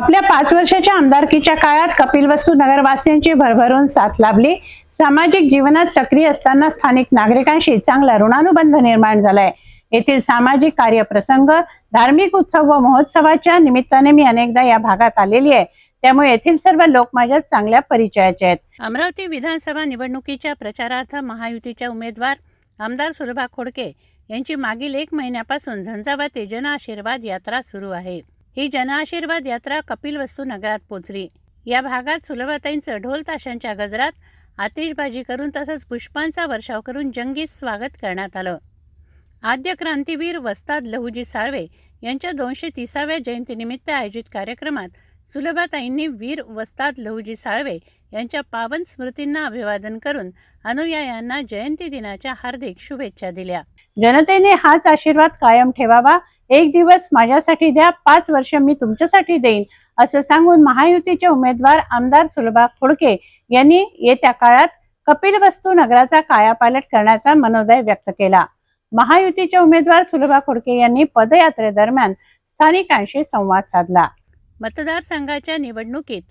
आपल्या पाच वर्षाच्या आमदारकीच्या काळात कपिलवस्तू नगरवासियांची भरभरून साथ लाभली. सामाजिक जीवनात सक्रिय असताना स्थानिक नागरिकांशी चांगला ऋणानुबंध निर्माण झालाय. येथील सामाजिक कार्यप्रसंग धार्मिक उत्सव व महोत्सवाच्या निमित्ताने मी अनेकदा या भागात आलेली आहे. त्यामुळे येथील सर्व लोक माझ्या चांगल्या परिचयाचे आहेत. अमरावती विधानसभा निवडणुकीच्या प्रचारार्थ महायुतीच्या उमेदवार आमदार सुलभा खोडके यांची मागील एक महिन्यापासून झंझावात ते जनआशीर्वाद यात्रा सुरू आहे. ही जनआशीर्वाद यात्रा कपिलवस्तू नगरात पोचली. या भागात सुलभताईंचं ढोल ताशांच्या गजरात आतिषबाजी करून तसंच पुष्पांचा वर्षाव करून जंगी स्वागत करण्यात आलं. आद्य क्रांतीवीर वस्ताद लहुजी साळवे यांच्या दोनशे तिसाव्या जयंतीनिमित्त आयोजित कार्यक्रमात सुलभाताईंनी वीर वस्ताद लहुजी साळवे यांच्या पावन स्मृतींना अभिवादन करून अनुयायांना जयंती दिनाच्या हार्दिक शुभेच्छा दिल्या. जनतेने हाच आशीर्वाद कायम ठेवावा एक दिवस माझ्यासाठी द्या पाच वर्ष मी तुमच्यासाठी देईन असं सांगून महायुतीचे उमेदवार आमदार सुलभा खोडके यांनी येत्या काळात कपिलवस्तू नगराचा कायापालट करण्याचा मनोदय व्यक्त केला. महायुतीचे उमेदवार सुलभा खोडके यांनी पदयात्रेदरम्यान स्थानिकांशी संवाद साधला. मतदारसंघाच्या निवडणुकीत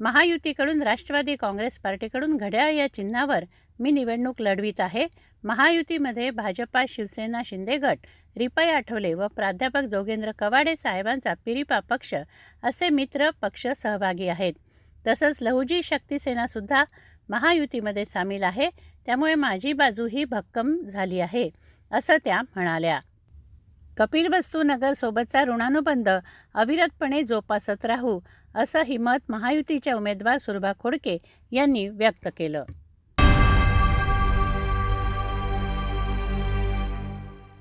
महायुतीकडून राष्ट्रवादी काँग्रेस पार्टीकडून घड्याळ या चिन्हावर मी निवडणूक लढवीत आहे. महायुतीमध्ये भाजपा शिवसेना शिंदे गट रिपाई आठवले व प्राध्यापक जोगेंद्र कवाडे साहेबांचा पिरिपा पक्ष असे मित्र पक्ष सहभागी आहेत. तसंच लहुजी शक्तीसेनासुद्धा महायुतीमध्ये सामील आहे. त्यामुळे माझी बाजू ही भक्कम झाली आहे असं त्या म्हणाल्या. कपिलवस्तू नगरसोबतचा ऋणानुबंध अविरतपणे जोपासत राहू असं हिमत महायुतीच्या उमेदवार सुरभा खोडके यांनी व्यक्त केलं.